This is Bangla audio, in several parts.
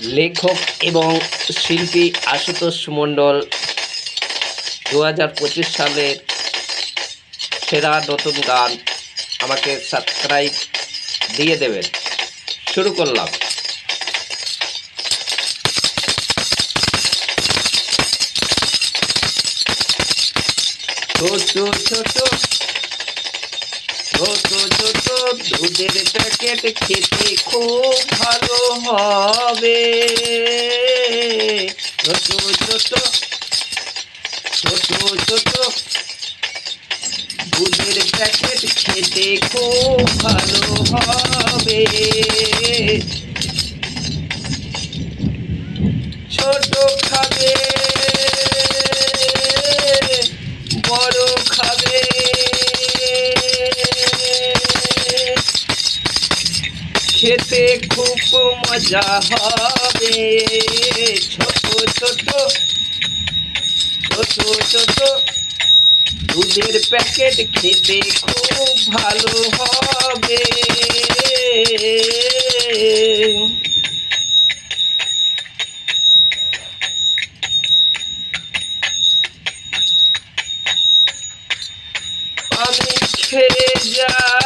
লেখক এবং শিল্পী আশুতোষ মণ্ডল দু হাজার পঁচিশ সালের সেরা নতুন গান আমাকে সাবস্ক্রাইব দিয়ে দেবেন। শুরু করলাম। ছোট ছোট ছোট ছোট দুধের প্যাকেট খেতে খুব ভালো হবে। ছোট ছোট ছোট ছোট দুধের প্যাকেট খেতে খুব ভালো হবে। খেতে খুব মজা হবে। ছোট ছোট ছোট দুধের প্যাকেট খেতে খুব ভালো হবে। আমি খেয়ে যাই।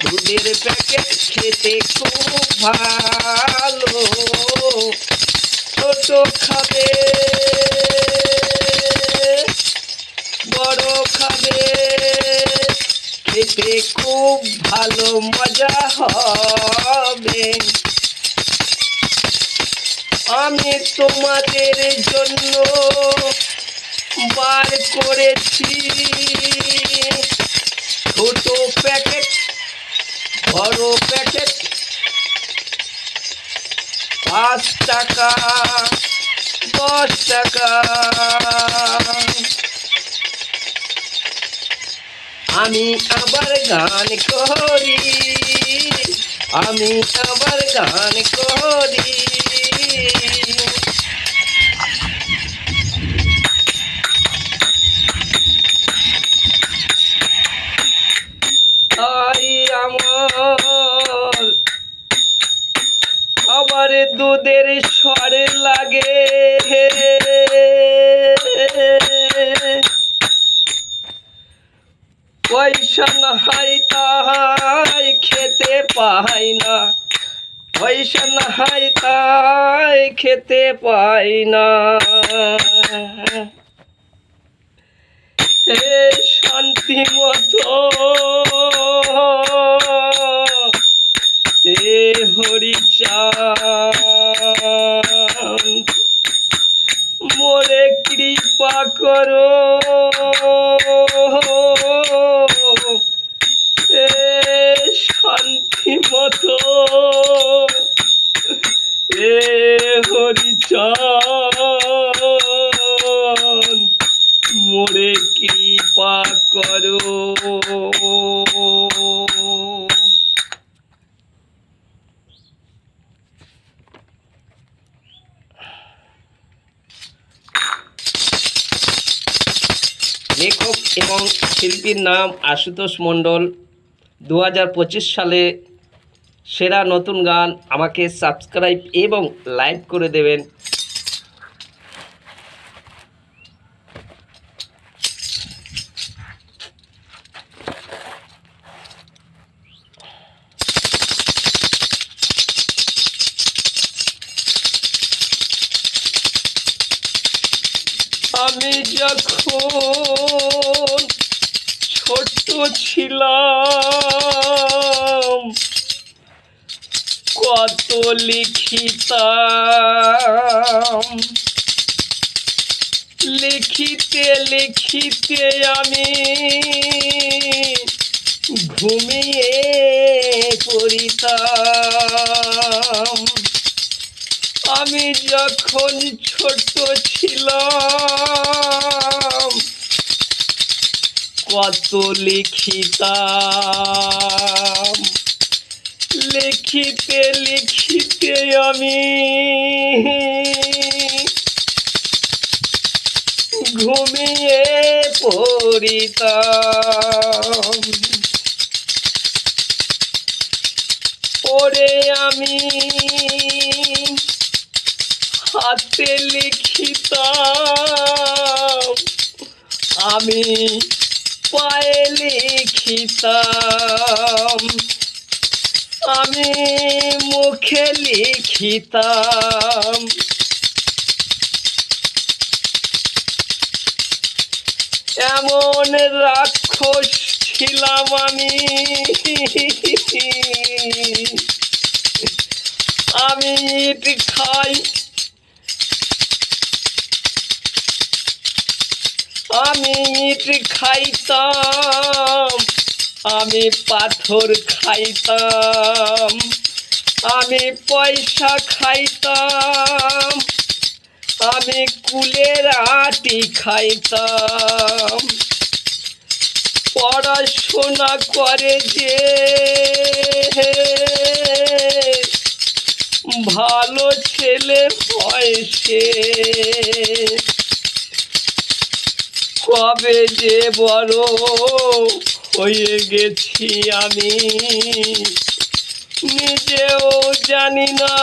দুধের প্যাকেট খেতে খুব ভালো। ছোট খাবে। বড় খাবে। খেতে খুব ভালো, মজা হবে। আমি তোমাদের জন্য বার করেছি। পাঁচ টাকা দশ টাকা। আমি আবার গান করি আমি আবার গান করি। দুধের স্বর লাগে। পয়সা নাই, তাই খেতে পাই না। পয়সা নাই, তাই খেতে পাই না। হে শান্তি মতো হরিচাঁদ মোরে কৃপা করো। লেখক এবং শিল্পীর নাম আশুতোষ মণ্ডল। দু হাজার পঁচিশ সালে সেরা নতুন গান আমাকে সাবস্ক্রাইব এবং লাইক করে দেবেন। আমি যখন ছোট্ট ছিলাম, কত লিখিতাম। লিখিতে লিখিতে আমি ঘুমিয়ে পড়িতাম। আমি যখন ছোট ছিলাম কত লিখিতাম। লিখিতে লিখিতে আমি ঘুমিয়ে পড়িতাম। পরে আমি হাতে লিখিতাম আমি পায়ে লিখিতাম। আমি মুখে লিখিতাম। এমন রাক্ষস ছিলাম আমি। আমি খাই আমি ইট খাইতাম, আমি পাথর খাইতাম, আমি পয়সা খাইতাম, আমি কুলের আটি খাইতাম। পড়াশোনা করে যে ভালো ছেলে হয় সে। কবে যে বড় হয়ে গেছি আমি। নিজেও জানি না।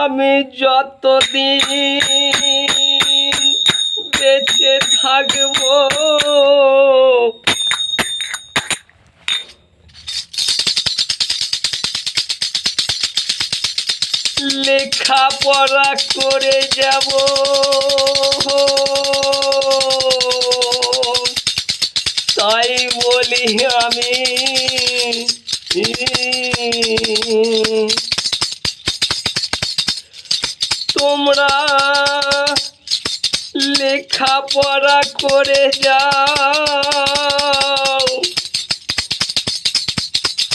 আমি যতদিন বেঁচে থাকব লেখাপড়া করে যাব। তাই বলি আমি তোমরা লেখাপড়া করে যাও।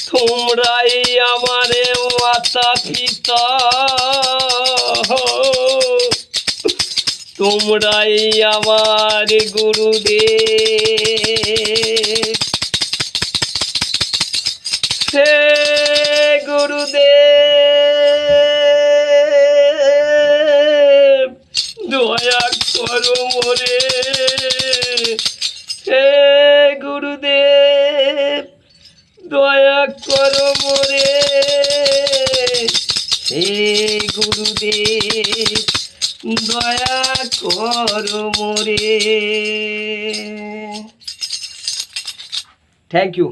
তোমরাই আমারে মাতা পিতা তোমরাই আমার গুরুদেব। হে গুরুদেব, দয়া করো মরে হে গুরুদেব, দয়া করো মরে হে গুরুদেব দয়া করো মোরে। Thank you